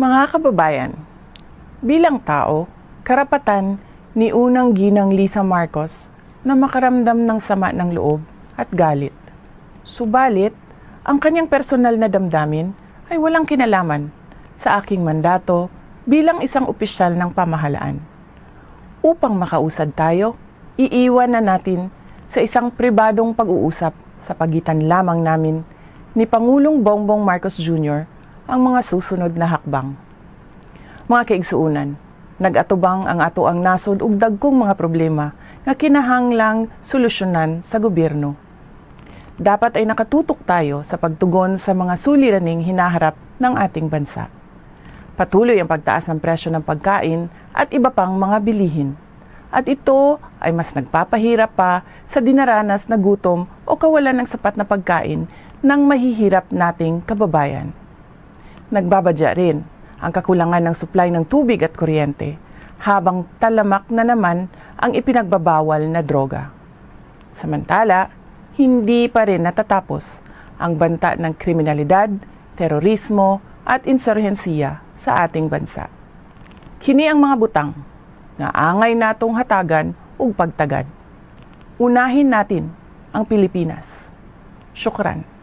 Mga kababayan, bilang tao, karapatan ni unang ginang Lisa Marcos na makaramdam ng sama ng loob at galit. Subalit, ang kanyang personal na damdamin ay walang kinalaman sa aking mandato bilang isang opisyal ng pamahalaan. Upang makausad tayo, iiwan na natin sa isang pribadong pag-uusap sa pagitan lamang namin ni Pangulong Bongbong Marcos Jr. ang mga susunod na hakbang. Mga kaigsuunan, nagatubang ang ato ang nasod ug dagkong mga problema nga kinahanglang solusyonan sa gobyerno. Dapat ay nakatutok tayo sa pagtugon sa mga suliraning hinaharap ng ating bansa. Patuloy ang pagtaas ng presyo ng pagkain at iba pang mga bilihin. At ito ay mas nagpapahirap pa sa dinaranas na gutom o kawalan ng sapat na pagkain ng mahihirap nating kababayan. Nagbabadya rin ang kakulangan ng supply ng tubig at kuryente habang talamak na naman ang ipinagbabawal na droga. Samantala, hindi pa rin natatapos ang banta ng kriminalidad, terorismo at insurhensiya sa ating bansa. Kini ang mga butang nga angay natong hatagan ug pagtagad. Unahin natin ang Pilipinas. Syukran.